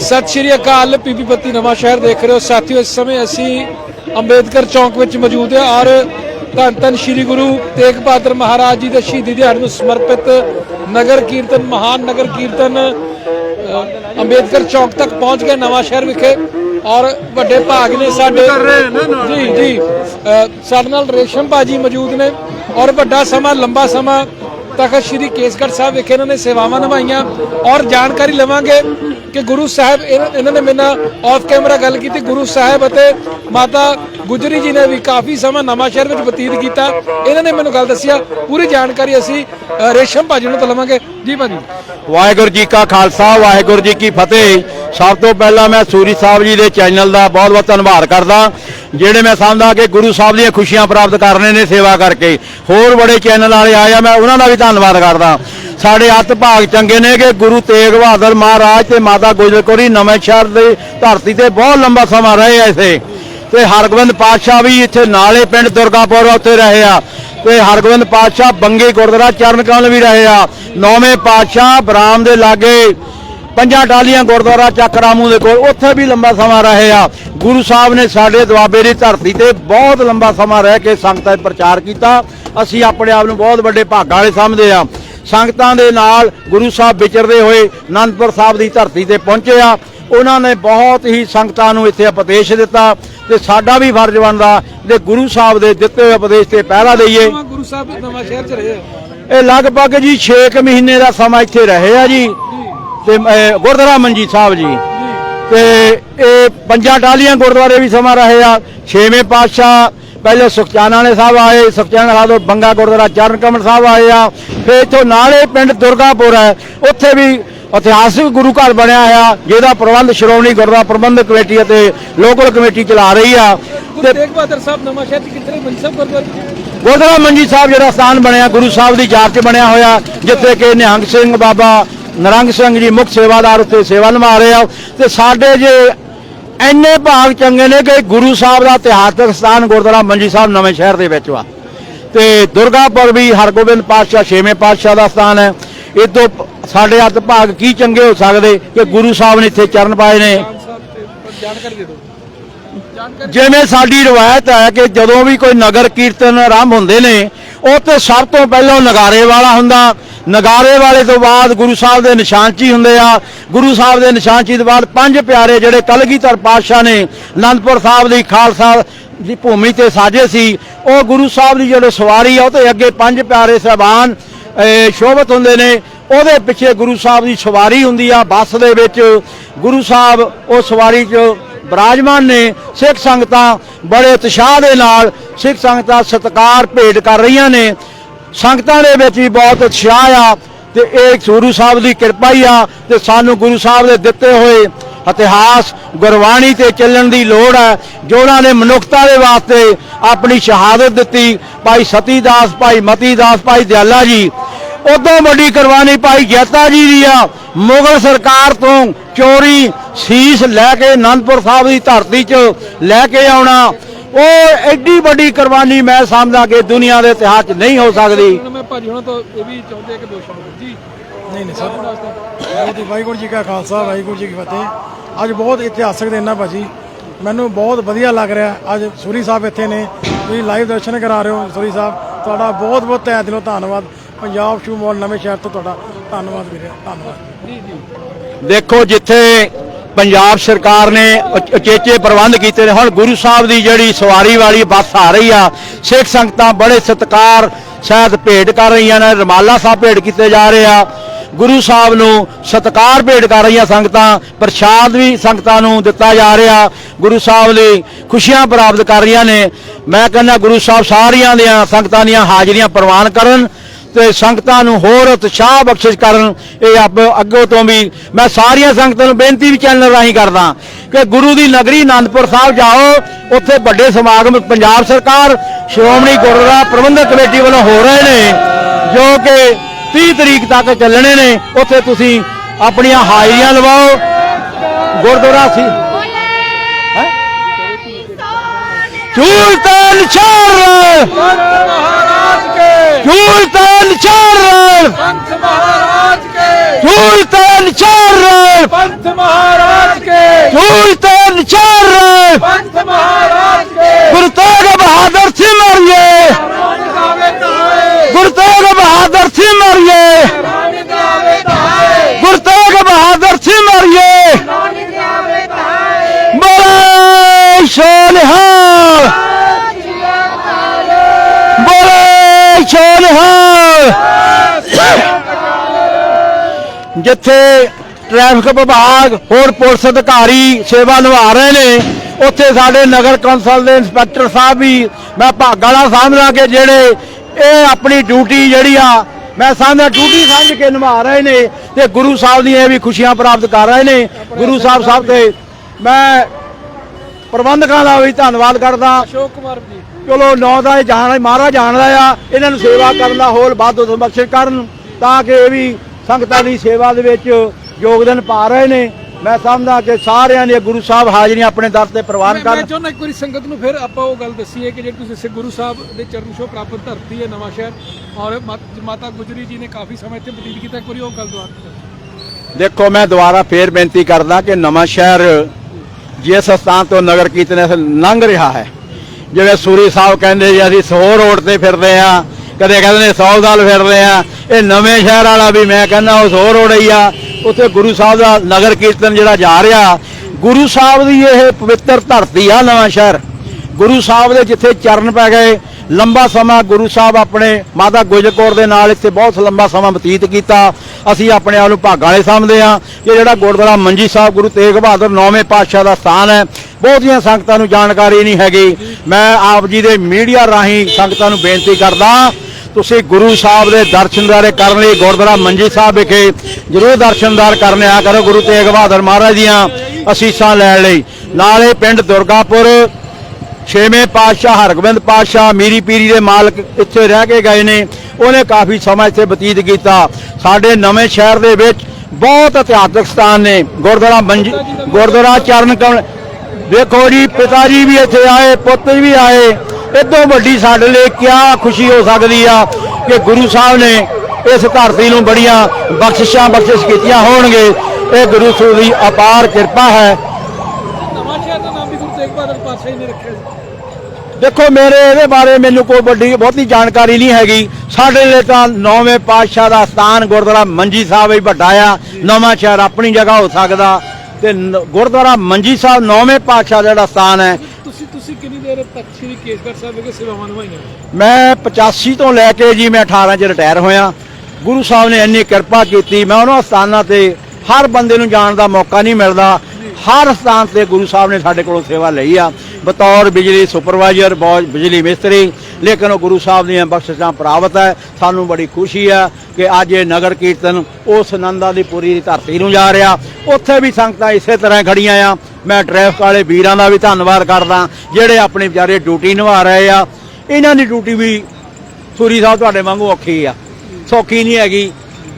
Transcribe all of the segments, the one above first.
ਸਤਿ ਸ਼੍ਰੀ ਅਕਾਲ ਪੀਪੀ ਬੱਤੀ ਨਵਾਂ ਸ਼ਹਿਰ ਦੇਖ ਰਹੇ ਹੋ। ਸਾਥੀਓ ਇਸ ਸਮੇਂ ਅਸੀਂ ਅੰਬੇਦਕਰ ਚੌਂਕ ਵਿੱਚ ਮੌਜੂਦ ਹਾਂ ਔਰ ਧੰਨ ਧੰਨ ਸ਼੍ਰੀ ਗੁਰੂ ਤੇਗ ਬਹਾਦਰ ਮਹਾਰਾਜ ਜੀ ਦੇ ਸ਼ਹੀਦੀ ਦਿਹਾੜੇ ਨੂੰ ਸਮਰਪਿਤ ਨਗਰ ਕੀਰਤਨ ਮਹਾਨ ਨਗਰ ਕੀਰਤਨ ਅੰਬੇਦਕਰ ਚੌਂਕ ਤੱਕ ਪਹੁੰਚ ਗਏ ਨਵਾਂ ਸ਼ਹਿਰ ਵਿਖੇ ਔਰ ਵੱਡੇ ਭਾਗ ਨੇ ਸਾਡੇ ਜੀ ਜੀ। ਸਾਡੇ ਨਾਲ ਰੇਸ਼ਮ ਭਾਜੀ ਮੌਜੂਦ ਨੇ ਔਰ ਵੱਡਾ ਸਮਾਂ ਲੰਬਾ ਸਮਾਂ ਤਖਤ ਸ਼੍ਰੀ ਕੇਸਗੜ੍ਹ ਸਾਹਿਬ ਵਿਖੇ ਇਹਨਾਂ ਨੇ ਸੇਵਾਵਾਂ ਨਿਭਾਈਆਂ ਔਰ ਜਾਣਕਾਰੀ ਲਵਾਂਗੇ ਕਿ ਗੁਰੂ ਸਾਹਿਬ ਇਹਨਾਂ ਨੇ ਮੇਰੇ ਨਾਲ ਆਫ ਕੈਮਰਾ ਗੱਲ ਕੀਤੀ। ਗੁਰੂ ਸਾਹਿਬ ਅਤੇ ਮਾਤਾ ਗੁਜਰੀ ਜੀ ਨੇ ਵੀ ਕਾਫੀ ਸਮਾਂ ਨਵਾਂ ਸ਼ਹਿਰ ਵਿੱਚ ਬਤੀਤ ਕੀਤਾ। ਇਹਨਾਂ ਨੇ ਮੈਨੂੰ ਗੱਲ ਦੱਸਿਆ ਪੂਰੀ ਜਾਣਕਾਰੀ ਅਸੀਂ ਰੇਸ਼ਮ ਭਾਜੀ ਨੂੰ ਤੋਂ ਲਵਾਂਗੇ। ਜੀ ਭਾਜੀ। ਵਾਹਿਗੁਰੂ ਜੀ ਕਾ ਖਾਲਸਾ, ਵਾਹਿਗੁਰੂ ਜੀ ਕੀ ਫਤਿਹ। ਸਭ ਤੋਂ ਪਹਿਲਾਂ ਮੈਂ ਸੂਰੀ ਸਾਹਿਬ ਜੀ ਦੇ ਚੈਨਲ ਦਾ ਬਹੁਤ ਬਹੁਤ ਧੰਨਵਾਦ ਕਰਦਾ, ਜਿਹੜੇ ਮੈਂ ਸਮਝਦਾ ਕਿ ਗੁਰੂ ਸਾਹਿਬ ਦੀਆਂ ਖੁਸ਼ੀਆਂ ਪ੍ਰਾਪਤ ਕਰਨੇ ਨੇ ਸੇਵਾ ਕਰਕੇ। ਹੋਰ ਬੜੇ ਚੈਨਲ ਵਾਲੇ ਆਏ ਆ, ਮੈਂ ਉਹਨਾਂ ਦਾ ਵੀ ਧੰਨਵਾਦ ਕਰਦਾ। ਸਾਡੇ ਹੱਥ ਭਾਗ ਚੰਗੇ ਨੇ ਕਿ ਗੁਰੂ ਤੇਗ ਬਹਾਦਰ ਮਹਾਰਾਜ ਤੇ ਮਾਤਾ ਗੁਜਰ ਕੌਰੀ ਨਵੇਂ ਸ਼ਹਿਰ ਦੇ ਧਰਤੀ ਤੇ ਬਹੁਤ ਲੰਬਾ ਸਮਾਂ ਰਹੇ ਐ ਇਥੇ। ਤੇ ਹਰਗੋਬਿੰਦ ਪਾਤਸ਼ਾਹ ਵੀ ਇੱਥੇ ਨਾਲੇ ਪਿੰਡ ਦੁਰਗਾਪੁਰ ਉੱਥੇ ਰਹੇ ਆ। ਤੇ ਹਰਗੋਬਿੰਦ ਪਾਤਸ਼ਾਹ ਬੰਗੇ ਗੁਰਦੁਆਰਾ ਚਰਨ ਕਮਲ ਵੀ ਰਹੇ ਆ। ਨੌਵੇਂ ਪਾਤਸ਼ਾਹ ਬਰਾਮ ਦੇ ਲਾਗੇ ਪੰਜਾਂ ਟਾਲੀਆਂ ਗੁਰਦੁਆਰਾ ਚੱਕ ਰਾਮੂ ਦੇ ਕੋਲ। ਉੱਥੇ ਵੀ ਲੰਬਾ ਸਮਾਂ ਰਹੇ ਆ। ਗੁਰੂ ਸਾਹਿਬ ਨੇ ਸਾਡੇ ਦੁਆਬੇ ਦੀ ਧਰਤੀ ਤੇ ਬਹੁਤ ਲੰਬਾ ਸਮਾਂ ਰਹਿ ਕੇ ਸੰਗਤਾਂ 'ਚ ਪ੍ਰਚਾਰ ਕੀਤਾ। ਅਸੀਂ ਆਪਣੇ ਆਪ ਨੂੰ ਬਹੁਤ ਵੱਡੇ ਭਾਗਾਂ ਵਾਲੇ ਸਮਝਦੇ ਆ। ਸੰਗਤਾਂ ਦੇ ਨਾਲ ਗੁਰੂ ਸਾਹਿਬ ਵਿਚਰਦੇ ਹੋਏ ਅਨੰਦਪੁਰ ਸਾਹਿਬ ਦੀ ਧਰਤੀ ਤੇ ਪਹੁੰਚੇ ਆ। ਉਹਨਾਂ ਨੇ ਬਹੁਤ ਹੀ ਸੰਗਤਾਂ ਨੂੰ ਇੱਥੇ ਉਪਦੇਸ਼ ਦਿੱਤਾ ਤੇ ਸਾਡਾ ਵੀ ਫਰਜ਼ ਬਣਦਾ ਕਿ ਗੁਰੂ ਸਾਹਿਬ ਦੇ ਦਿੱਤੇ ਹੋਏ ਉਪਦੇਸ਼ ਤੇ ਪਹਿਰਾ ਦਈਏ। ਗੁਰੂ ਸਾਹਿਬ ਨਵਾਂ ਸ਼ਹਿਰ ਚ ਰਹੇ ਇਹ ਲਗਭਗ ਜੀ 6 ਮਹੀਨੇ ਦਾ ਸਮਾਂ ਇੱਥੇ ਰਹੇ ਆ ਜੀ। ਤੇ ਗੁਰਦੁਆਰਾ ਮੰਜੀ ਸਾਹਿਬ ਜੀ। ਤੇ ਇਹ ਪੰਜਾਂ ਟਾਲੀਆਂ ਗੁਰਦੁਆਰੇ ਵੀ ਸਮਾਂ ਰਹੇ ਆ। ਛੇਵੇਂ ਪਾਤਸ਼ਾਹ ਪਹਿਲੇ ਸੁਖਚਾਨ ਵਾਲੇ ਸਾਹਿਬ ਆਏ ਸੁਖਚਾਨ ਸਾਹਿਬ ਤੋਂ ਬੰਗਾ ਗੁਰਦੁਆਰਾ ਚਰਨ ਕਮਲ ਸਾਹਿਬ ਆਏ ਆ। ਫਿਰ ਇੱਥੋਂ ਨਾਲੇ ਪਿੰਡ ਦੁਰਗਾਪੁਰ ਹੈ। ਉੱਥੇ ਵੀ ਇਤਿਹਾਸਿਕ ਗੁਰੂ ਘਰ ਬਣਿਆ ਆ ਜਿਹਦਾ ਪ੍ਰਬੰਧ ਸ਼੍ਰੋਮਣੀ ਗੁਰਦੁਆਰਾ ਪ੍ਰਬੰਧਕ ਕਮੇਟੀ ਅਤੇ ਲੋਕਲ ਕਮੇਟੀ ਚਲਾ ਰਹੀ ਆ। ਗੁਰੂ ਤੇਗ ਬਹਾਦਰ ਸਾਹਿਬ ਨਵਾਂ ਸ਼ਹਿਰ ਚ ਕਿਤਨੇ ਮਨਸਬ ਗੁਰਦੁਆਰੇ ਗੁਰਦੁਆਰਾ ਮੰਜੀ ਸਾਹਿਬ ਜਿਹੜਾ ਸਥਾਨ ਬਣਿਆ ਗੁਰੂ ਸਾਹਿਬ ਦੀ ਯਾਦ 'ਚ ਬਣਿਆ ਹੋਇਆ ਜਿੱਥੇ ਕਿ ਨਿਹੰਗ ਸਿੰਘ ਬਾਬਾ ਨਰੰਗ ਸਿੰਘ ਜੀ ਮੁੱਖ ਸੇਵਾਦਾਰ ਉੱਤੇ ਸੇਵਾ ਨਿਭਾ ਰਹੇ ਆ। ਤੇ ਸਾਡੇ ਜੇ ਇੰਨੇ ਭਾਗ ਚੰਗੇ ਨੇ ਕਿ ਗੁਰੂ ਸਾਹਿਬ ਦਾ ਇਤਿਹਾਸਕ ਸਥਾਨ ਗੁਰਦੁਆਰਾ ਮੰਜੀ ਸਾਹਿਬ ਨਵੇਂ ਸ਼ਹਿਰ ਦੇ ਵਿੱਚ ਵਾ। ਤੇ ਦੁਰਗਾਪੁਰ ਵੀ ਹਰਗੋਬਿੰਦ ਪਾਤਸ਼ਾਹ ਛੇਵੇਂ ਪਾਤਸ਼ਾਹ ਦਾ ਸਥਾਨ ਹੈ। ਇਹ ਤੋਂ ਸਾਡੇ ਹੱਥ ਭਾਗ ਕੀ ਚੰਗੇ ਹੋ ਸਕਦੇ ਕਿ ਗੁਰੂ ਸਾਹਿਬ ਨੇ ਇੱਥੇ ਚਰਨ ਪਾਏ ਨੇ? ਜਿਵੇਂ ਸਾਡੀ ਰਵਾਇਤ ਹੈ ਕਿ ਜਦੋਂ ਵੀ ਕੋਈ ਨਗਰ ਕੀਰਤਨ ਆਰੰਭ ਹੁੰਦੇ ਨੇ, ਉਹ ਤੇ ਸਭ ਤੋਂ ਪਹਿਲਾਂ ਨਗਾਰੇ ਵਾਲਾ ਹੁੰਦਾ। ਨਗਾਰੇ ਵਾਲੇ ਤੋਂ ਬਾਅਦ ਗੁਰੂ ਸਾਹਿਬ ਦੇ ਨਿਸ਼ਾਨਚੀ ਹੁੰਦੇ ਆ। ਗੁਰੂ ਸਾਹਿਬ ਦੇ ਨਿਸ਼ਾਨਚੀ ਤੋਂ ਬਾਅਦ ਪੰਜ ਪਿਆਰੇ ਜਿਹੜੇ ਕਲਗੀਧਰ ਪਾਤਸ਼ਾਹ ਨੇ ਅਨੰਦਪੁਰ ਸਾਹਿਬ ਦੀ, ਖਾਲਸਾ ਦੀ ਭੂਮੀ ਤੇ ਸਾਜੇ ਸੀ। ਉਹ ਗੁਰੂ ਸਾਹਿਬ ਦੀ ਜਿਹੜੇ ਸਵਾਰੀ ਆ, ਉਹ ਤੇ ਅੱਗੇ ਪੰਜ ਪਿਆਰੇ ਸਹਿਬਾਨ ਸ਼ੋਭਤ ਹੁੰਦੇ ਨੇ। ਉਹਦੇ ਪਿੱਛੇ ਗੁਰੂ ਸਾਹਿਬ ਦੀ ਸਵਾਰੀ ਹੁੰਦੀ ਆ, ਬੱਸ ਦੇ ਵਿੱਚ। ਗੁਰੂ ਸਾਹਿਬ ਉਹ ਸਵਾਰੀ 'ਚ ਬਰਾਜਮਾਨ ਨੇ। ਸਿੱਖ ਸੰਗਤਾਂ ਬੜੇ ਉਤਸ਼ਾਹ ਦੇ ਨਾਲ ਸਿੱਖ ਸੰਗਤਾਂ ਸਤਕਾਰ ਭੇਟ ਕਰ ਰਹੀਆਂ ਨੇ। ਸੰਗਤਾਂ ਦੇ ਵਿੱਚ ਵੀ ਬਹੁਤ ਉਤਸ਼ਾਹ ਆ ਤੇ ਇਹ ਗੁਰੂ ਸਾਹਿਬ ਦੀ ਕਿਰਪਾ ਹੀ ਆ ਤੇ ਸਾਨੂੰ ਗੁਰੂ ਸਾਹਿਬ ਦੇ ਦਿੱਤੇ ਹੋਏ ਇਤਿਹਾਸ, ਗੁਰਬਾਣੀ ਤੇ ਚੱਲਣ ਦੀ ਲੋੜ ਹੈ ਜੋੜਾਂ ਨੇ ਮਨੁੱਖਤਾ ਦੇ ਵਾਸਤੇ ਆਪਣੀ ਸ਼ਹਾਦਤ ਦਿੱਤੀ। ਭਾਈ ਸਤੀਦਾਸ, ਭਾਈ ਮਤੀਦਾਸ, ਭਾਈ ਦਿਆਲਾ ਜੀ, ਉਦੋਂ ਵੱਡੀ ਕੁਰਬਾਨੀ ਭਾਈ ਜੈਤਾ ਜੀ ਦੀ ਆ। ਮੁਗਲ ਸਰਕਾਰ ਤੋਂ ਚੋਰੀ, ਸੀਸ ਲੈ ਕੇ ਅਨੰਦਪੁਰ ਸਾਹਿਬ ਦੀ ਧਰਤੀ 'ਚ ਲੈ ਕੇ ਆਉਣਾ। ਉਹ ਐਡੀ ਵੱਡੀ ਕੁਰਬਾਨੀ ਮੈਂ ਸਮਝਦਾ ਕਿ ਦੁਨੀਆ ਦੇ ਇਤਿਹਾਸ 'ਚ ਨਹੀਂ ਹੋ ਸਕਦੀ। ਹੁਣ ਮੈਂ ਭਾਜੀ ਹੁਣਾਂ ਤੋਂ ਇਹ ਵੀ ਚਾਹੁੰਦੇ ਆ ਕਿ ਦੋ ਸ਼ਬਦ ਜੀ ਨਹੀਂ ਨਹੀਂ ਸਰ। ਬਹੁਤ ਹੀ ਵਾਹਿਗੁਰੂ ਜੀ ਕਾ ਖਾਲਸਾ ਵਾਹਿਗੁਰੂ ਜੀ ਕੀ ਫਤਿਹ। ਅੱਜ ਬਹੁਤ ਇਤਿਹਾਸਕ ਦਿਨ ਆ ਭਾਜੀ। ਮੈਨੂੰ ਬਹੁਤ ਵਧੀਆ ਲੱਗ ਰਿਹਾ। ਅੱਜ ਸੂਰੀ ਸਾਹਿਬ ਇੱਥੇ ਨੇ। ਤੁਸੀਂ ਲਾਈਵ ਦਰਸ਼ਨ ਕਰਾ ਰਹੇ ਹੋ ਸੂਰੀ ਸਾਹਿਬ। ਤੁਹਾਡਾ ਬਹੁਤ ਬਹੁਤ ਤਹਿ ਦਿਲੋਂ ਧੰਨਵਾਦ। ਪੰਜਾਬ ਸ਼ੂ ਮੋਲ ਨਵੇਂ ਸ਼ਹਿਰ ਤੋਂ ਤੁਹਾਡਾ ਧੰਨਵਾਦ ਵੀਰੇ ਧੰਨਵਾਦ। ਜੀ ਜੀ। ਦੇਖੋ ਜਿੱਥੇ ਪੰਜਾਬ ਸਰਕਾਰ ਨੇ ਉਚੇਚੇ ਪ੍ਰਬੰਧ ਕੀਤੇ ਨੇ। ਹੁਣ ਗੁਰੂ ਸਾਹਿਬ ਦੀ ਜਿਹੜੀ ਸਵਾਰੀ ਵਾਲੀ ਬੱਸ ਆ ਰਹੀ ਆ, ਸਿੱਖ ਸੰਗਤਾਂ ਬੜੇ ਸਤਿਕਾਰ ਸ਼ਾਇਦ ਭੇਟ ਕਰ ਰਹੀਆਂ ਨੇ। ਰਮਾਲਾ ਸਾਹਿਬ ਭੇਟ ਕੀਤੇ ਜਾ ਰਹੇ ਆ। ਗੁਰੂ ਸਾਹਿਬ ਨੂੰ ਸਤਿਕਾਰ ਭੇਟ ਕਰ ਰਹੀਆਂ ਸੰਗਤਾਂ, ਪ੍ਰਸ਼ਾਦ ਵੀ ਸੰਗਤਾਂ ਨੂੰ ਦਿੱਤਾ ਜਾ ਰਿਹਾ। ਗੁਰੂ ਸਾਹਿਬ ਲਈ ਖੁਸ਼ੀਆਂ ਪ੍ਰਾਪਤ ਕਰ ਰਹੀਆਂ ਨੇ। ਮੈਂ ਕਹਿੰਦਾ ਗੁਰੂ ਸਾਹਿਬ ਸਾਰੀਆਂ ਦੀਆਂ ਸੰਗਤਾਂ ਦੀਆਂ ਹਾਜ਼ਰੀਆਂ ਪ੍ਰਵਾਨ ਕਰਨ। ਤੇ ਸੰਗਤਾਂ ਨੂੰ ਹੋਰ ਉਤਸ਼ਾਹ ਬਖਸ਼ਿਸ਼ ਕਰਨ ਇਹ ਆਪ ਅੱਗੋਂ ਤੋਂ ਵੀ ਮੈਂ ਸਾਰੀਆਂ ਸੰਗਤਾਂ ਨੂੰ ਬੇਨਤੀ ਵੀ ਚੈਨਲ ਰਾਹੀਂ ਕਰਦਾ ਕਿ ਗੁਰੂ ਦੀ ਨਗਰੀ ਆਨੰਦਪੁਰ ਸਾਹਿਬ ਜਾਓ ਉੱਥੇ ਵੱਡੇ ਸਮਾਗਮ ਪੰਜਾਬ ਸਰਕਾਰ ਸ਼੍ਰੋਮਣੀ ਗੁਰਦੁਆਰਾ ਪ੍ਰਬੰਧਕ ਕਮੇਟੀ ਵੱਲੋਂ ਹੋ ਰਹੇ ਨੇ ਜੋ ਕਿ 30 ਤਰੀਕ ਤੱਕ ਚੱਲਣੇ ਨੇ ਉੱਥੇ ਤੁਸੀਂ ਆਪਣੀਆਂ ਹਾਜ਼ਰੀਆਂ ਲਵਾਓ। ਗੁਰਦੁਆਰਾ ਸੀ ਚੂਲਤਨ ਸ਼ਹਿਰ ਮਹਾਰਾਜ ਕੇ। ਚੂਲਤਨ फूल सुल्तान चार पंथ महाराज के। फूल सुल्तान चार पंथ महाराज के। गुरु तेग बहादुर सिंह मरिए। तो गुरु तेग बहादुर सिंह मरिए। तो गुरु तेग बहादुर सिंह मरिए। बोले सोलह तो बड़े सोलह ਜਿੱਥੇ ਟ੍ਰੈਫਿਕ ਵਿਭਾਗ ਹੋਰ ਪੁਲਿਸ ਅਧਿਕਾਰੀ ਸੇਵਾ ਨਿਭਾ ਰਹੇ ਨੇ ਉੱਥੇ ਸਾਡੇ ਨਗਰ ਕੌਂਸਲ ਦੇ ਇੰਸਪੈਕਟਰ ਸਾਹਿਬ ਵੀ ਮੈਂ ਭਾਗਾਲਾ ਸਾਹਮਣਾ ਕੇ ਜਿਹੜੇ ਇਹ ਆਪਣੀ ਡਿਊਟੀ ਜਿਹੜੀ ਆ ਮੈਂ ਸਾਹਮਣੇ ਡਿਊਟੀ ਸਮਝ ਕੇ ਨਿਭਾ ਰਹੇ ਨੇ ਤੇ ਗੁਰੂ ਸਾਹਿਬ ਦੀਆਂ ਇਹ ਵੀ ਖੁਸ਼ੀਆਂ ਪ੍ਰਾਪਤ ਕਰ ਰਹੇ ਨੇ। ਗੁਰੂ ਸਾਹਿਬ ਸਾਹਿਬ ਤੇ ਮੈਂ ਪ੍ਰਬੰਧਕਾਂ ਦਾ ਵੀ ਧੰਨਵਾਦ ਕਰਦਾ। ਅਸ਼ੋਕ ਕੁਮਾਰ ਜੀ। ਚਲੋ ਨੌ ਦਾ ਇਹ ਜਾਣ ਮਹਾਰਾਜ ਜਾਣਦਾ ਆ ਇਹਨਾਂ ਨੂੰ ਸੇਵਾ ਕਰਨ ਦਾ ਹੋਰ ਵੱਧ ਬਖਸ਼ਿਸ਼ ਕਰਨ ਤਾਂ ਕਿ ਇਹ ਵੀ ਸੰਗਤਾਂ ਦੀ ਸੇਵਾ ਦੇ ਵਿੱਚ ਯੋਗਦਾਨ ਪਾ ਰਹੇ ਨੇ ਮੈਂ ਸਮਝਦਾ ਕਿ ਸਾਰਿਆਂ ਨੇ ਗੁਰੂ ਸਾਹਿਬ ਹਾਜ਼ਰੀਆਂ ਆਪਣੇ ਦਰ ਤੇ ਪ੍ਰਵਾਨ ਮੈਂ- ਮੈਂ ਕਰਨ ਚਾਹੁੰਦਾ ਇੱਕ ਵਾਰੀ ਸੰਗਤ ਨੂੰ ਫਿਰ ਆਪਾਂ ਉਹ ਗੱਲ ਦੱਸੀਏ ਕਿ ਜਿਹੜੀ ਤੁਸੀਂ ਸਿੱਖ ਗੁਰੂ ਸਾਹਿਬ ਦੇ ਚਰਨ ਛੋਹ ਪ੍ਰਾਪਤ ਧਰਤੀ ਹੈ ਨਵਾਂ ਸ਼ਹਿਰ ਔਰ ਮਾਤ- ਗੁਜਰੀ ਜੀ ਨੇ ਕਾਫੀ ਸਮਾਂ ਇੱਥੇ ਬਤੀਤ ਕੀਤਾ ਇੱਕ ਵਾਰੀ ਉਹ ਗੱਲ ਦੁਆਰਾ। ਦੇਖੋ ਮੈਂ ਦੁਬਾਰਾ ਫੇਰ ਬੇਨਤੀ ਕਰਦਾ ਕਿ ਨਵਾਂ ਸ਼ਹਿਰ ਜਿਸ ਸਥਾਨ ਤੋਂ ਨਗਰ ਕੀਰਤਨ ਲੰਘ ਰਿਹਾ ਹੈ ਜਿਵੇਂ ਸੂਰੀ ਸਾਹਿਬ ਕਹਿੰਦੇ ਜੀ ਅਸੀਂ 100 ਰੋਡ ਤੇ ਫਿਰਦੇ ਆ ਕਦੇ ਕਹਿੰਦੇ ਨੇ 100 ਫਿਰ ਰਹੇ ਆ। ਇਹ ਨਵੇਂ ਸ਼ਹਿਰ ਵਾਲਾ ਵੀ ਮੈਂ ਕਹਿੰਦਾ ਉਸ ਹੋਰ ਰੋਡ ਹੀ ਆ। ਉੱਥੇ ਗੁਰੂ ਸਾਹਿਬ ਦਾ ਨਗਰ ਕੀਰਤਨ ਜਿਹੜਾ ਜਾ ਰਿਹਾ, ਗੁਰੂ ਸਾਹਿਬ ਦੀ ਇਹ ਪਵਿੱਤਰ ਧਰਤੀ ਆ ਨਵਾਂ ਸ਼ਹਿਰ। ਗੁਰੂ ਸਾਹਿਬ ਦੇ ਜਿੱਥੇ ਚਰਨ ਪੈ ਗਏ, ਲੰਬਾ ਸਮਾਂ ਗੁਰੂ ਸਾਹਿਬ ਆਪਣੇ ਮਾਤਾ ਗੁਜਰ ਕੌਰ ਦੇ ਨਾਲ ਇੱਥੇ ਬਹੁਤ ਲੰਬਾ ਸਮਾਂ ਬਤੀਤ ਕੀਤਾ। ਅਸੀਂ ਆਪਣੇ ਆਪ ਨੂੰ ਭਾਗਾਂ ਵਾਲੇ ਸਮਝਦੇ ਹਾਂ ਕਿ ਜਿਹੜਾ ਗੁਰਦੁਆਰਾ ਮੰਜੀ ਸਾਹਿਬ ਗੁਰੂ ਤੇਗ ਬਹਾਦਰ ਨੌਵੇਂ ਪਾਤਸ਼ਾਹ ਦਾ ਸਥਾਨ ਹੈ, ਬਹੁਤੀਆਂ ਸੰਗਤਾਂ ਨੂੰ ਜਾਣਕਾਰੀ ਨਹੀਂ ਹੈਗੀ। ਮੈਂ ਆਪ ਜੀ ਦੇ ਮੀਡੀਆ ਰਾਹੀਂ ਸੰਗਤਾਂ ਨੂੰ ਬੇਨਤੀ ਕਰਦਾ ਤੁਸੀਂ ਗੁਰੂ ਸਾਹਿਬ ਦੇ ਦਰਸ਼ਨਦਾਰੇ ਕਰਨ ਲਈ ਗੁਰਦੁਆਰਾ ਮੰਜੀ ਸਾਹਿਬ ਵਿਖੇ ਜ਼ਰੂਰ ਦਰਸ਼ਨਦਾਰ ਕਰਨ ਆ। ਕਰੋ ਗੁਰੂ ਤੇਗ ਬਹਾਦਰ ਮਹਾਰਾਜ ਦੀਆਂ ਅਸੀਸਾਂ ਲੈਣ ਲਈ। ਨਾਲੇ ਪਿੰਡ ਦੁਰਗਾਪੁਰ, ਛੇਵੇਂ ਪਾਤਸ਼ਾਹ ਹਰਗੋਬਿੰਦ ਪਾਤਸ਼ਾਹ, ਮੀਰੀ ਪੀਰੀ ਦੇ ਮਾਲਕ ਇੱਥੇ ਰਹਿ ਕੇ ਗਏ ਨੇ। ਉਹਨੇ ਕਾਫੀ ਸਮਾਂ ਇੱਥੇ ਬਤੀਤ ਕੀਤਾ। ਸਾਡੇ ਨਵੇਂ ਸ਼ਹਿਰ ਦੇ ਵਿੱਚ ਬਹੁਤ ਇਤਿਹਾਸਕ ਸਥਾਨ ਨੇ। ਗੁਰਦੁਆਰਾ ਮੰਜੀ, ਗੁਰਦੁਆਰਾ ਚਰਨ ਕਮਲ ਦੇਖੋ ਜੀ, ਪਿਤਾ ਜੀ ਵੀ ਇੱਥੇ ਆਏ, ਪੁੱਤ ਵੀ ਆਏ। ਇਦੋਂ ਵੱਡੀ ਸਾਡੇ ਲਈ ਕਿਆ ਖੁਸ਼ੀ ਹੋ ਸਕਦੀ ਆ ਕਿ ਗੁਰੂ ਸਾਹਿਬ ਨੇ ਇਸ ਧਰਤੀ ਨੂੰ ਬੜੀਆਂ ਬਖਸ਼ਿਸ਼ਾਂ ਬਖਸ਼ਿਸ਼ ਕੀਤੀਆਂ ਹੋਣਗੇ। ਇਹ ਗੁਰੂ ਸਾਹਿਬ ਦੀ ਅਪਾਰ ਕਿਰਪਾ ਹੈ। ਵੀ ਦੇਖੋ ਮੇਰੇ ਇਹਦੇ ਬਾਰੇ ਮੈਨੂੰ ਕੋਈ ਵੱਡੀ ਬਹੁਤੀ ਜਾਣਕਾਰੀ ਨਹੀਂ ਹੈਗੀ। ਸਾਡੇ ਲਈ ਤਾਂ ਨੌਵੇਂ ਪਾਤਸ਼ਾਹ ਦਾ ਸਥਾਨ ਗੁਰਦੁਆਰਾ ਮੰਜੀ ਸਾਹਿਬ ਹੀ ਵੱਡਾ ਆ। ਨਵਾਂ ਸ਼ਹਿਰ ਆਪਣੀ ਜਗ੍ਹਾ ਹੋ ਸਕਦਾ। ਤੇ ਗੁਰਦੁਆਰਾ ਮੰਜੀ ਸਾਹਿਬ ਨੌਵੇਂ ਪਾਤਸ਼ਾਹ ਦਾ ਜਿਹੜਾ ਸਥਾਨ ਹੈ ਤੁਸੀਂ ਕਿੰਨੀ ਦੇਰ ਤੱਕ ਸ੍ਰੀ ਕੇਸਗੜ੍ਹ ਸਾਹਿਬ ਵਿਖੇ ਸੇਵਾਵਾਂ ਨਿਭਾਈਆਂ? ਮੈਂ 85 ਤੋਂ ਲੈ ਕੇ ਜੀ, ਮੈਂ 18 ਚ ਰਿਟਾਇਰ ਹੋਇਆ। ਗੁਰੂ ਸਾਹਿਬ ਨੇ ਇੰਨੀ ਕਿਰਪਾ ਕੀਤੀ, ਮੈਂ ਉਹਨਾਂ ਸਥਾਨਾਂ ਤੇ ਹਰ ਬੰਦੇ ਨੂੰ ਜਾਣ ਦਾ ਮੌਕਾ ਨਹੀਂ ਮਿਲਦਾ। ਹਰ ਸਥਾਨ ਤੇ ਗੁਰੂ ਸਾਹਿਬ ਨੇ ਸਾਡੇ ਕੋਲੋਂ ਸੇਵਾ ਲਈ ਆ। ਬਤੌਰ ਬਿਜਲੀ ਸੁਪਰਵਾਈਜ਼ਰ ਬਹੁਤ ਬਿਜਲੀ ਮਿਸਤਰੀ, ਲੇਕਿਨ ਉਹ ਗੁਰੂ ਸਾਹਿਬ ਦੀਆਂ ਬਖਸ਼ਿਸ਼ਾਂ ਪ੍ਰਾਪਤ ਹੈ। ਸਾਨੂੰ ਬੜੀ ਖੁਸ਼ੀ ਹੈ ਕਿ ਅੱਜ ਇਹ ਨਗਰ ਕੀਰਤਨ ਉਸ ਨੰਦਾ ਦੀ ਪੂਰੀ ਧਰਤੀ ਨੂੰ ਜਾ ਰਿਹਾ। ਉੱਥੇ ਵੀ ਸੰਗਤਾਂ ਇਸੇ ਤਰ੍ਹਾਂ ਖੜੀਆਂ ਆ। ਮੈਂ ਟ੍ਰੈਫਿਕ ਵਾਲੇ ਵੀਰਾਂ ਦਾ ਵੀ ਧੰਨਵਾਦ ਕਰਦਾ ਜਿਹੜੇ ਆਪਣੀ ਵਿਚਾਰੇ ਡਿਊਟੀ ਨਿਭਾ ਰਹੇ ਆ। ਇਹਨਾਂ ਦੀ ਡਿਊਟੀ ਵੀ ਸੂਰੀ ਸਾਹਿਬ ਤੁਹਾਡੇ ਵਾਂਗੂ ਔਖੀ ਆ। ਸੌਖੀ ਨਹੀਂ ਹੈਗੀ।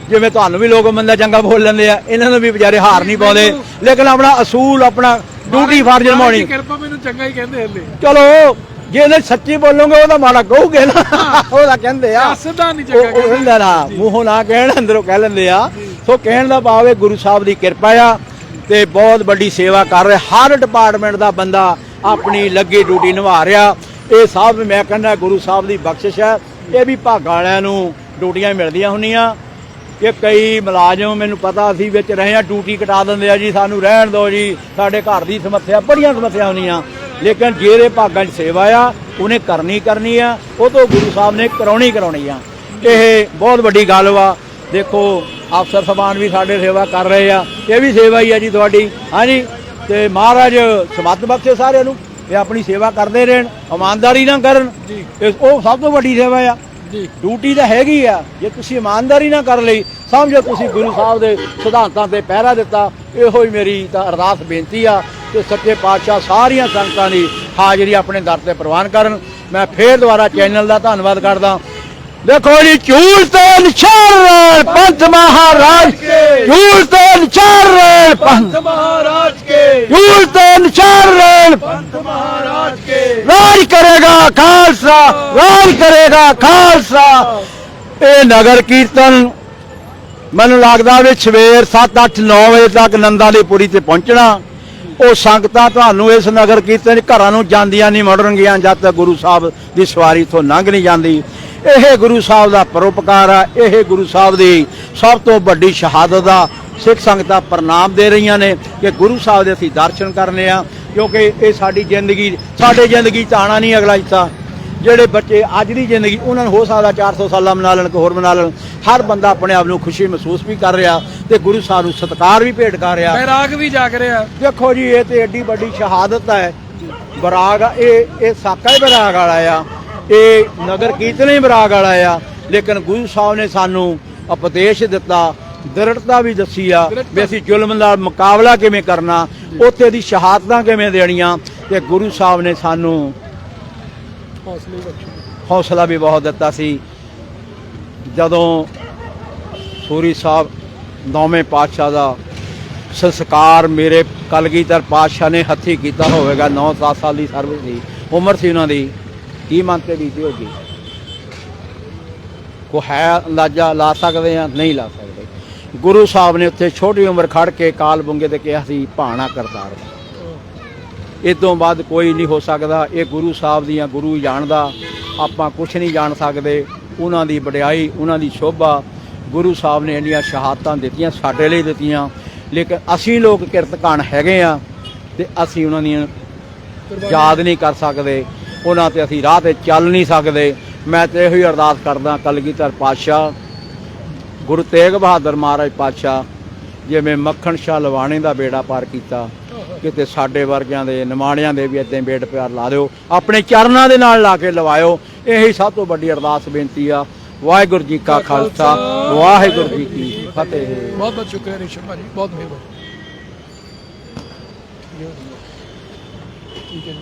ਜਿਵੇਂ ਤੁਹਾਨੂੰ ਵੀ ਲੋਕ ਮੰਦਾ ਚੰਗਾ ਬੋਲ ਲੈਂਦੇ ਆ ਇਹਨਾਂ ਨੂੰ ਵੀ ਵਿਚਾਰੇ ਹਾਰ ਨਹੀਂ ਪਾਉਂਦੇ। ਲੇਕਿਨ ਆਪਣਾ ਅਸੂਲ ਆਪਣਾ ਡਿਊਟੀ ਫਰਜ਼ ਨਿਭਾਉਣੀ ਕਿਰਪਾ ਮੈਨੂੰ ਚੰਗਾ ਹੀ ਕਹਿੰਦੇ ਹਲੇ। ਚਲੋ ਜੇ ਇਹਨੇ ਸੱਚੀ ਬੋਲੋਗੇ ਉਹਦਾ ਮਾੜਾ ਕਹੋਗੇ ਨਾ। ਉਹਦਾ ਕਹਿੰਦੇ ਆ। ਸਿੱਧਾ ਨਹੀਂ ਚੰਗਾ ਉਹ ਕਹਿੰਦਾ। ਨਾ ਮੂੰਹੋਂ ਨਾ ਕਹਿਣ ਅੰਦਰੋਂ ਕਹਿ ਲੈਂਦੇ ਆ। ਸੋ ਕਹਿਣ ਦਾ ਭਾਵ ਹੈ ਗੁਰੂ ਸਾਹਿਬ ਦੀ ਕਿਰਪਾ ਆ। ਤੇ ਬਹੁਤ ਵੱਡੀ ਸੇਵਾ ਕਰ ਰਿਹਾ। ਹਰ ਡਿਪਾਰਟਮੈਂਟ ਦਾ ਬੰਦਾ ਆਪਣੀ ਲੱਗੀ ਡਿਊਟੀ ਨਿਭਾ ਰਿਹਾ। ਇਹ ਸਭ ਮੈਂ ਕਹਿੰਦਾ ਗੁਰੂ ਸਾਹਿਬ ਦੀ ਬਖਸ਼ਿਸ਼ ਹੈ। ਇਹ ਵੀ ਭਾਗਾਂ ਵਾਲਿਆਂ ਨੂੰ ਡਿਊਟੀਆਂ ਮਿਲਦੀਆਂ ਹੁੰਦੀਆਂ। ਕਿ ਕਈ ਮੁਲਾਜ਼ਮ ਮੈਨੂੰ ਪਤਾ ਅਸੀਂ ਵਿੱਚ ਰਹੇ ਆ, ਡਿਊਟੀ ਕਟਾ ਦਿੰਦੇ ਆ ਜੀ, ਸਾਨੂੰ ਰਹਿਣ ਦਿਓ ਜੀ। ਸਾਡੇ ਘਰ ਦੀ ਸਮੱਸਿਆ, ਬੜੀਆਂ ਸਮੱਸਿਆ ਹੁੰਦੀਆਂ। ਲੇਕਿਨ ਜਿਹੜੇ ਭਾਗਾਂ 'ਚ ਸੇਵਾ ਆ, ਉਹਨੇ ਕਰਨੀ ਕਰਨੀ ਆ। ਉਹ ਤੋਂ ਗੁਰੂ ਸਾਹਿਬ ਨੇ ਕਰਾਉਣੀ ਕਰਾਉਣੀ ਆ। ਇਹ ਬਹੁਤ ਵੱਡੀ ਗੱਲ ਵਾ। ਦੇਖੋ ਅਫਸਰ ਸਬਾਨ ਵੀ ਸਾਡੇ ਸੇਵਾ ਕਰ ਰਹੇ ਆ। ਇਹ ਵੀ ਸੇਵਾ ਹੀ ਆ ਜੀ ਤੁਹਾਡੀ। ਹਾਂਜੀ ਤੇ ਮਹਾਰਾਜ ਸਮੱਤ ਬਖਸ਼ੇ ਸਾਰਿਆਂ ਨੂੰ ਇਹ ਆਪਣੀ ਸੇਵਾ ਕਰਦੇ ਰਹਿਣ ਇਮਾਨਦਾਰੀ ਨਾਲ ਕਰਨ। ਉਹ ਸਭ ਤੋਂ ਵੱਡੀ ਸੇਵਾ ਆ। ਜੀ। ਡਿਊਟੀ ਤਾਂ ਹੈਗੀ ਆ। ਜੇ ਤੁਸੀਂ ਇਮਾਨਦਾਰੀ ਨਾ ਕਰ ਲਈ ਸਮਝੋ ਤੁਸੀਂ ਗੁਰੂ ਸਾਹਿਬ ਦੇ ਸਿਧਾਂਤਾਂ ਤੇ ਪਹਿਰਾ ਦਿੱਤਾ ਇਹੋ ਹੀ ਮੇਰੀ ਤਾਂ ਅਰਦਾਸ ਬੇਨਤੀ ਆ ਕਿ ਸੱਚੇ ਪਾਤਸ਼ਾਹ ਸਾਰੀਆਂ ਸੰਗਤਾਂ ਦੀ ਹਾਜ਼ਰੀ ਆਪਣੇ ਦਰ ਤੇ ਪ੍ਰਵਾਨ ਕਰਨ। ਮੈਂ ਫੇਰ ਦੁਬਾਰਾ ਚੈਨਲ ਦਾ ਧੰਨਵਾਦ ਕਰਦਾ। ਦੇਖੋ ਜੀ ਝੂਲ ਤੇ ਨਿਸ਼ਾਨ ਪੰਥ ਮਹਾਰਾਜ। ਝੂਲ ਤੇ ਨਿਸ਼ਾਨ ਪੰਥ ਮਹਾਰਾਜ ਕੇ। ਝੂਲ ਤੇ ਨਿਸ਼ਾਨ ਪੰਥ ਮਹਾਰਾਜ ਕੇ। ਰਾਜ ਕਰੇਗਾ ਖਾਲਸਾ ਰਾਜ ਕਰੇਗਾ ਖਾਲਸਾ। ਇਹ ਨਗਰ ਕੀਰਤਨ ਮੈਨੂੰ ਲੱਗਦਾ ਵੀ ਸਵੇਰ 7 8 9 ਵਜੇ ਤੱਕ ਨੰਦਾ ਦੀ ਪੁਰੀ ਤੇ ਪਹੁੰਚਣਾ। ਉਹ ਸੰਗਤਾਂ ਤੁਹਾਨੂੰ ਇਸ ਨਗਰ ਕੀਰਤਨ ਘਰਾਂ ਨੂੰ ਜਾਂਦੀਆਂ ਨਹੀਂ ਮੁੜਨਗੀਆਂ ਜਦ ਤੱਕ ਗੁਰੂ ਸਾਹਿਬ ਦੀ ਸਵਾਰੀ ਤੋਂ ਲੰਘ ਨਹੀਂ ਜਾਂਦੀ। ਇਹ ਗੁਰੂ ਸਾਹਿਬ ਦਾ ਪਰਉਪਕਾਰ ਆ ਇਹ ਗੁਰੂ ਸਾਹਿਬ ਦੀ ਸਭ ਤੋਂ ਵੱਡੀ ਸ਼ਹਾਦਤ ਆ। ਸਿੱਖ ਸੰਗਤਾਂ ਪ੍ਰਣਾਮ ਦੇ ਰਹੀਆਂ ਨੇ ਕਿ ਗੁਰੂ ਸਾਹਿਬ ਦੇ ਅਸੀਂ ਦਰਸ਼ਨ ਕਰਨੇ ਆ ਕਿਉਂਕਿ ਇਹ ਸਾਡੀ ਜ਼ਿੰਦਗੀ ਸਾਡੇ ਜ਼ਿੰਦਗੀ 'ਚ ਨਹੀਂ ਅਗਲਾ ਹਿੱਸਾ। ਜਿਹੜੇ ਬੱਚੇ ਅੱਜ ਦੀ ਜ਼ਿੰਦਗੀ ਉਹਨਾਂ ਨੂੰ ਹੋ ਸਕਦਾ 400 ਸਾਲਾਂ ਮਨਾ ਲੈਣ ਕਿ ਹੋਰ ਮਨਾ ਲੈਣ। ਹਰ ਬੰਦਾ ਆਪਣੇ ਆਪ ਨੂੰ ਖੁਸ਼ੀ ਮਹਿਸੂਸ ਵੀ ਕਰ ਰਿਹਾ ਤੇ ਗੁਰੂ ਸਾਹਿਬ ਨੂੰ ਸਤਿਕਾਰ ਵੀ ਭੇਟ ਕਰ ਰਿਹਾ। ਬੈਰਾਗ ਵੀ ਜਾਗ ਰਿਹਾ। ਦੇਖੋ ਜੀ ਇਹ ਤੇ ਏਡੀ ਵੱਡੀ ਸ਼ਹਾਦਤ ਹੈ। ਬਰਾਗ ਇਹ ਇਹ ਸਾਕਾ ਹੀ ਬਰਾਗ ਵਾਲਾ ਆ। ਇਹ ਨਗਰ ਕੀਰਤਨ ਹੀ ਬਰਾਗ ਵਾਲਾ ਆ। ਲੇਕਿਨ ਗੁਰੂ ਸਾਹਿਬ ਨੇ ਸਾਨੂੰ ਉਪਦੇਸ਼ ਦਿੱਤਾ, ਦ੍ਰਿੜਤਾ ਵੀ ਦੱਸੀ ਆ ਵੀ ਅਸੀਂ ਜ਼ੁਲਮ ਨਾਲ ਮੁਕਾਬਲਾ ਕਿਵੇਂ ਕਰਨਾ, ਉੱਥੇ ਦੀ ਸ਼ਹਾਦਤਾਂ ਕਿਵੇਂ ਦੇਣੀਆਂ ਤੇ ਗੁਰੂ ਸਾਹਿਬ ਨੇ ਸਾਨੂੰ ਹੌਸਲਾ ਵੀ ਬਹੁਤ ਦਿੱਤਾ ਸੀ। ਜਦੋਂ ਸੂਰੀ ਸਾਹਿਬ ਨੌਵੇਂ ਪਾਤਸ਼ਾਹ ਦਾ ਸੰਸਕਾਰ ਮੇਰੇ ਕਲਗੀਧਰ ਪਾਤਸ਼ਾਹ ਨੇ ਹੱਥੀ ਕੀਤਾ ਹੋਵੇਗਾ 9-10 ਸਾਲ ਦੀ ਸਰਵਿਸ ਸੀ ਉਮਰ ਸੀ ਉਹਨਾਂ ਦੀ। ਕੀ ਮੰਨਤੇ ਬੀਤੀ ਹੋਗੀ ਕੋ ਹੈ ਅੰਦਾਜ਼ਾ ਲਾ ਸਕਦੇ ਆ ਨਹੀਂ ਲਾ ਸਕਦੇ। ਗੁਰੂ ਸਾਹਿਬ ਨੇ ਉੱਥੇ ਛੋਟੀ ਉਮਰ ਖੜ ਕੇ ਕਾਲ ਬੁੰਗੇ ਤੇ ਕਿਹਾ ਸੀ, ਭਾਣਾ ਕਰਤਾਰ ਇਸ ਤੋਂ ਬਾਅਦ ਕੋਈ ਨਹੀਂ ਹੋ ਸਕਦਾ। ਇਹ ਗੁਰੂ ਸਾਹਿਬ ਦੀਆਂ ਗੁਰੂ ਜਾਣਦਾ। ਆਪਾਂ ਕੁਝ ਨਹੀਂ ਜਾਣ ਸਕਦੇ। ਉਹਨਾਂ ਦੀ ਵਡਿਆਈ, ਉਹਨਾਂ ਦੀ ਸ਼ੋਭਾ। ਗੁਰੂ ਸਾਹਿਬ ਨੇ ਇੰਨੀਆਂ ਸ਼ਹਾਦਤਾਂ ਦਿੱਤੀਆਂ, ਸਾਡੇ ਲਈ ਦਿੱਤੀਆਂ। ਲੇਕਿਨ ਅਸੀਂ ਲੋਕ ਕਿਰਤਕਾਨ ਹੈਗੇ ਆ ਤੇ ਅਸੀਂ ਉਹਨਾਂ ਦੀਆਂ ਯਾਦ ਨਹੀਂ ਕਰ ਸਕਦੇ। ਉਹਨਾਂ ਤੇ ਅਸੀਂ ਰਾਹ ਤੇ ਚੱਲ ਨਹੀਂ ਸਕਦੇ। ਮੈਂ ਤੇ ਇਹੋ ਹੀ ਅਰਦਾਸ ਕਰਦਾ ਕਲਗੀਧਰ ਪਾਤਸ਼ਾਹ, ਗੁਰੂ ਤੇਗ ਬਹਾਦਰ ਮਹਾਰਾਜ ਪਾਤਸ਼ਾਹ, ਜਿਵੇਂ ਮੱਖਣ ਸ਼ਾਹ ਲਵਾਣੇ ਦਾ ਬੇੜਾ ਪਾਰ ਕੀਤਾ, ਕਿਤੇ ਸਾਡੇ ਵਰਗਿਆਂ ਦੇ, ਨਿਮਾਣਿਆਂ ਦੇ ਵੀ ਇਦਾਂ ਬੇੜ ਪਿਆਰ ਲਾ ਦਿਓ, ਆਪਣੇ ਚਰਨਾਂ ਦੇ ਨਾਲ ਲਾ ਕੇ ਲਵਾਇਓ। ਇਹੀ ਸਭ ਤੋਂ ਵੱਡੀ ਅਰਦਾਸ ਬੇਨਤੀ ਆ। ਵਾਹਿਗੁਰੂ ਜੀ ਕਾ ਖਾਲਸਾ, ਵਾਹਿਗੁਰੂ ਜੀ ਕੀ ਫਤਿਹ। ਬਹੁਤ ਬਹੁਤ ਸ਼ੁਕਰੀਆ ਰਿਸ਼ਵ ਭਾਜੀ, ਬਹੁਤ ਮਿਹਰਬਾਨੀ। ਠੀਕ ਹੈ